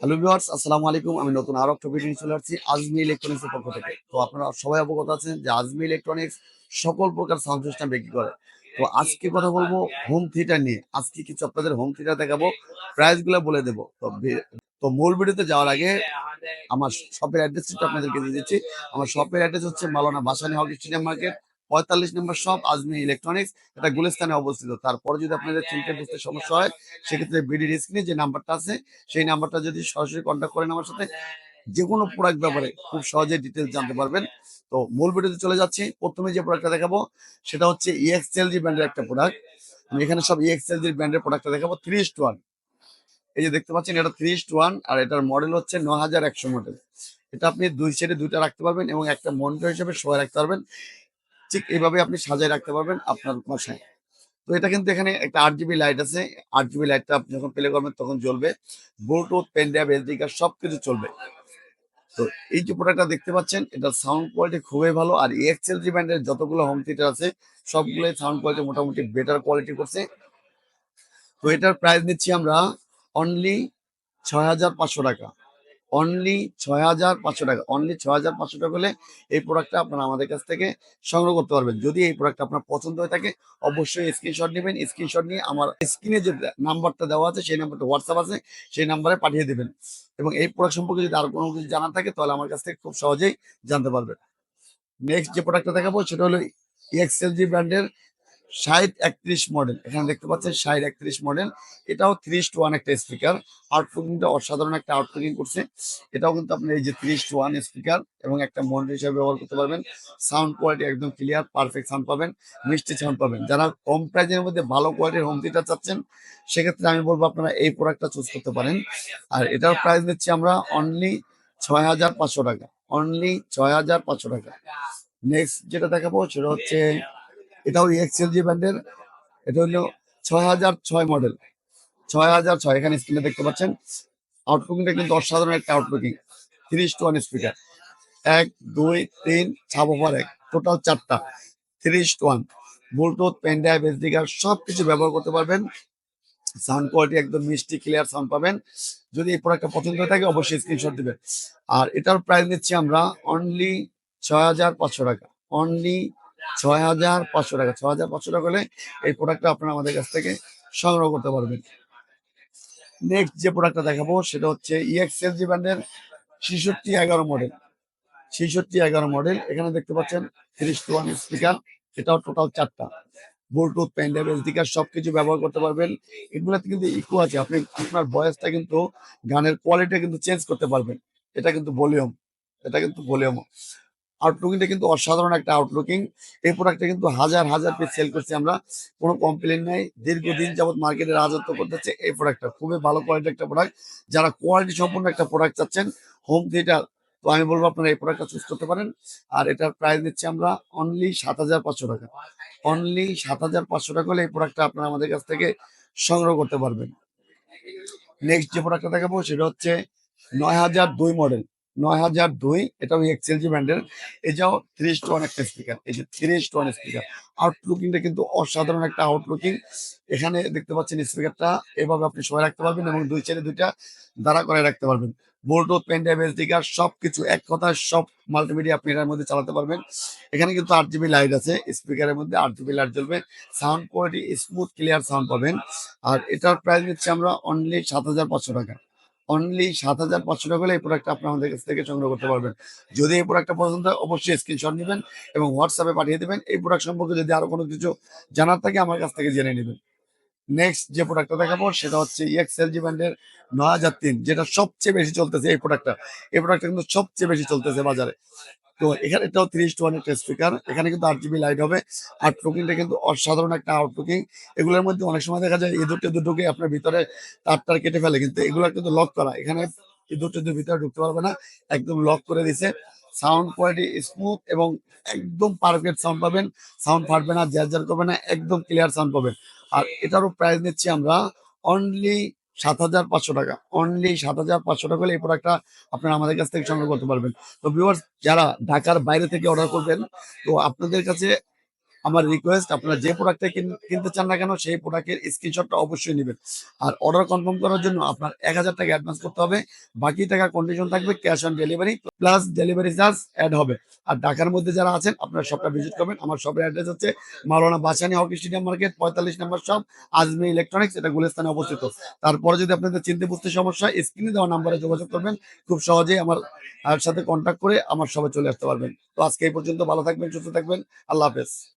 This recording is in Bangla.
হ্যালো ভিউয়ার্স আসসালামু আলাইকুম। আমি নতুন আরও একটা ভিডিও নিয়ে চলে আসছি আজমি ইলেকট্রনিক্স এর পক্ষ থেকে। তো আপনারা সবাই অবগত আছেন যে আজমি ইলেকট্রনিক্স সকল প্রকার সাউন্ড সিস্টেম বিক্রি করে। তো আজকে কথা বলব হোম থিয়েটার নিয়ে। আজকে কিছু আপনাদের হোম থিয়েটার দেখাবো প্রাইসগুলো বলে দেবো। তো তো মূল ভিডিওতে যাওয়ার আগে আমার শপের অ্যাড্রেসটা আপনাদেরকে দিয়ে দিচ্ছি। আমার শপের অ্যাড্রেস হচ্ছে Maulana Bhasani hockey stadium market পঁয়তাল্লিশ নম্বর শপ আজমি ইলেকট্রনিক্স এটা গুলিস্তানে অবস্থিত। তারপরে যদি আপনাদের চিনতে বুঝতে সমস্যা হয় সেক্ষেত্রে বিডির স্ক্রিনে যে নাম্বারটা আছে সেই নাম্বারটা যদি সরাসরি কন্ট্যাক্ট করেন আমার সাথে যে কোনো প্রোডাক্ট ব্যাপারে খুব সহজে ডিটেলস জানতে পারবেন। তো মূল ভিডিওতে চলে যাচ্ছি। প্রথমে যে প্রোডাক্টটা দেখাবো সেটা হচ্ছে E ইএক্সএলজি ব্র্যান্ডের একটা প্রোডাক্ট আমি এখানে সব E ইএক্সএলজি ব্র্যান্ডের প্রোডাক্টটা দেখাবো থ্রি টু ওয়ান এই যে দেখতে পাচ্ছেন এটা থ্রি টু ওয়ান আর এটার মডেল হচ্ছে ন হাজার একশো মডেল এটা আপনি দুই সাইডে দুইটা রাখতে পারবেন এবং একটা মনিটর হিসেবে সবাই রাখতে পারবেন। ঠিক এইভাবে আপনি সাজায় রাখতে পারবেন আপনার বাসায়। তো এটা কিন্তু এখানে একটা আট জিবি লাইট আছে। আট জিবি লাইটটা আপনি যখন প্লে করবেন তখন জ্বলবে। Bluetooth pen drive SD card সবকিছু চলবে। তো এই যে প্রোডাক্টটা দেখতে পাচ্ছেন, এটা সাউন্ড কোয়ালিটি খুবই ভালো আর E এক্সএলজি ব্র্যান্ডের যতগুলো হোম থিয়েটার আছে, সবগুলোই সাউন্ড কোয়ালিটি মোটামুটি বেটার কোয়ালিটি করছে। তো এটার প্রাইস নিচ্ছি আমরা অনলি ছয় হাজার পাঁচশো টাকা। অনলি ছয় হাজার পাঁচশো টাকা অনলি ছয় হাজার পাঁচশো টাকা হলে এই প্রোডাক্টটা আপনারা আমাদের কাছ থেকে সংগ্রহ করতে পারবেন। যদি এই প্রোডাক্ট আপনার পছন্দ হয়ে থাকে, অবশ্যই স্ক্রিনশট নেবেন স্ক্রিনশট নিয়ে আমার স্ক্রিনে যে নাম্বারটা দেওয়া আছে, সেই নাম্বারটা হোয়াটসঅ্যাপ আছে, সেই নাম্বারে পাঠিয়ে দেবেন। এবং এই প্রোডাক্ট সম্পর্কে যদি আর কোনো কিছু জানার থাকে, তাহলে আমার কাছ থেকে খুব সহজেই জানতে পারবেন। নেক্সট যে প্রোডাক্টটা দেখাবো, সেটা হলো ইএক্সএলজি ব্র্যান্ডের ষাট একত্রিশ মডেল। এখানে দেখতে পাচ্ছেন ষাট একত্রিশ মডেল। এটাও ত্রিশ টু ওয়ান একটা স্পিকার আউটপুটিংটা অসাধারণ একটা আউটপুটিং করছে। এটাও কিন্তু আপনি এই যে ত্রিশ টু ওয়ান স্পিকার এবং একটা মনিটর হিসেবে ব্যবহার করতে পারবেন। সাউন্ড কোয়ালিটি একদম ক্লিয়ার পারফেক্ট সাউন্ড পাবেন, মিষ্টি সাউন্ড পাবেন। যারা কম প্রাইজের মধ্যে ভালো কোয়ালিটির হোম থিয়েটার চাচ্ছেন, সেক্ষেত্রে আমি বলব আপনারা এই প্রোডাক্টটা চুজ করতে পারেন। আর এটার প্রাইস দিচ্ছি আমরা অনলি ছয় হাজার পাঁচশো টাকা। অনলি ছয় হাজার পাঁচশো টাকা। নেক্সট যেটা দেখাবো সেটা হচ্ছে এটাও এক্সএলজি ব্র্যান্ডের এটা হলো ছয় হাজার ছয় মডেল। ছয় হাজার ছয়, এখানে স্ক্রিনে দেখতে পাচ্ছেন। আউটলুকিংটা কিন্তু অসাধারণ একটা আউটলুকিং তিরিশ টু ওয়ান স্পিকার এক, দুই, তিন ছাপোফার এক। টোটাল চারটা। তিরিশ two one Bluetooth pen drive SD card সব কিছু ব্যবহার করতে পারবেন। সাউন্ড কোয়ালিটি একদম মিষ্টি ক্লিয়ার সাউন্ড পাবেন। যদি এই প্রোডাক্টটা পছন্দ হয়ে থাকে, অবশ্যই স্ক্রিনশট দিবেন। আর এটার প্রাইস নিচ্ছি আমরা অনলি ছয় হাজার পাঁচশো টাকা। অনলি ছয় হাজার পাঁচশো টাকা, ছয় হাজার পাঁচশো টাকা হলে এই প্রোডাক্টটা আপনারা আমাদের কাছ থেকে সংগ্রহ করতে পারবেন। নেক্সট যে প্রোডাক্টটা দেখাবো সেটা হচ্ছে E ইএক্সএলজি ব্র্যান্ডের ছেষট্টি এগারো মডেল ছেষট্টি এগারো মডেল এখানে দেখতে পাচ্ছেন তিরিশ টু ওয়ান স্পিকার এটাও টোটাল চারটা ব্লুটুথ এসডি কার্ড সবকিছু ব্যবহার করতে পারবেন। এগুলোতে কিন্তু ইকো আছে, আপনি আপনার ভয়েসটা কিন্তু, গানের কোয়ালিটি কিন্তু চেঞ্জ করতে পারবেন। এটা কিন্তু ভলিউম এটা কিন্তু ভলিউম আউটলুকিংটা কিন্তু অসাধারণ একটা আউটলুকিং এই প্রোডাক্টটা কিন্তু হাজার হাজার পিস সেল করছি আমরা। কোনো কমপ্লেন নাই। দীর্ঘদিন যাবত মার্কেটে রাজত্ব করতেছে এই প্রোডাক্টটা খুবই ভালো কোয়ালিটির একটা প্রোডাক্ট যারা কোয়ালিটি সম্পূর্ণ একটা প্রোডাক্ট চাচ্ছেন হোম থিয়েটার তো আমি বলব আপনারা এই প্রোডাক্টটা চুজ করতে পারেন। আর এটার প্রাইস দিচ্ছি আমরা অনলি সাত হাজার পাঁচশো টাকা। অনলি সাত হাজার পাঁচশো টাকা হলে এই প্রোডাক্টটা আপনারা আমাদের কাছ থেকে সংগ্রহ করতে পারবেন। নেক্সট যে প্রোডাক্টটা দেখাবো সেটা হচ্ছে নয় হাজার দুই মডেল নয় হাজার দুই, এটাও এক্সএলজি ব্র্যান্ডের এটাও থ্রি ওয়ান একটা স্পিকার এই যে থ্রি ওয়ান স্পিকার আউটলুকিংটা কিন্তু অসাধারণ একটা আউটলুকিং এখানে দেখতে পাচ্ছেন স্পিকারটা এভাবে আপনি সবাই রাখতে পারবেন এবং দুই চারে দুইটা দাঁড়া করে রাখতে পারবেন। Bluetooth pen drive SD card সবকিছু এক কথায় সব মাল্টিমিডিয়া আপনি এটার মধ্যে চালাতে পারবেন। এখানে কিন্তু আট জিবি লাইট আছে স্পিকারের মধ্যে আট জিবি লাইট জ্বলবে। Sound quality smooth clear sound পাবেন। আর এটার প্রাইস নিচ্ছে আমরা অনলি সাত হাজার পাঁচশো টাকা। অনলি সাত হাজার পাঁচশো টাকা হলে এই প্রোডাক্টটা আপনি আমাদের কাছ থেকে সংগ্রহ করতে পারবেন। যদি এই প্রোডাক্টটা পছন্দ হয়, অবশ্যই স্ক্রিনশট নেবেন এবং হোয়াটসঅ্যাপে পাঠিয়ে দেবেন। এই প্রোডাক্ট সম্পর্কে যদি আরও কোনো কিছু জানার থাকে, আমার কাছ থেকে জেনে নেবেন। নেক্সট যে প্রোডাক্টটা দেখাবো, সেটা হচ্ছে E ইএক্সএলজি ব্র্যান্ডের নয় হাজার তিন, যেটা সবচেয়ে বেশি চলতেছে এই প্রোডাক্টটা এই প্রোডাক্টটা কিন্তু সবচেয়ে বেশি চলতেছে বাজারে। তো এখানে এটাও তিরিশ টু একটা স্পিকার এখানে কিন্তু আট জিবি লাইট হবে। আউটলুকিংটা কিন্তু অসাধারণ একটা আউটলুকিং এগুলোর মধ্যে অনেক সময় দেখা যায় ইঁদুর টেদুর ঢুকে আপনার ভিতরে তার টার কেটে ফেলে, কিন্তু এগুলো কিন্তু লক করা। এখানে ইঁদুর টেদুর ভিতরে ঢুকতে পারবে না, একদম লক করে দিছে। সাউন্ড কোয়ালিটি স্মুথ এবং একদম পারফেক্ট সাউন্ড পাবেন। সাউন্ড ফাটবে না জ্যার করবে না, একদম ক্লিয়ার সাউন্ড পাবেন। আর এটারও প্রাইস নিচ্ছি আমরা অনলি সাত হাজার পাঁচশো টাকা। অনলি সাত হাজার পাঁচশো টাকা হলে এই প্রোডাক্টটা আপনারা আমাদের কাছ থেকে সংগ্রহ করতে পারবেন। তো ভিউয়ার্স যারা ঢাকার বাইরে থেকে অর্ডার করবেন, তো আপনাদের কাছে আমার রিকোয়েস্ট আপনারা যে প্রোডাক্টটা কিনতে চান না কেন, সেই প্রোডাক্টের স্ক্রিনশটটা অবশ্যই নেবেন। আর অর্ডার কনফার্ম করার জন্য আপনার এক হাজার টাকা অ্যাডভান্স করতে হবে। বাকি টাকা কন্ডিশন থাকবে cash on delivery plus delivery charge add হবে। আর ঢাকার মধ্যে যারা আছেন, আপনারা শপটা ভিজিট করবেন। আমার শপের অ্যাড্রেস হচ্ছে Maulana Bhasani hockey stadium market পঁয়তাল্লিশ নম্বর শপ আজমি ইলেকট্রনিক্স এটা গুলিস্তানে অবস্থিত। তারপরে যদি আপনাদের চিনতে বুঝতে সমস্যা স্ক্রিনে দেওয়া নাম্বারে যোগাযোগ করবেন। খুব সহজেই আমার সাথে কন্ট্যাক্ট করে আমার সবাই চলে আসতে পারবেন। তো আজকে এই পর্যন্ত ভালো থাকবেন, সুস্থ থাকবেন। আল্লাহ হাফেজ।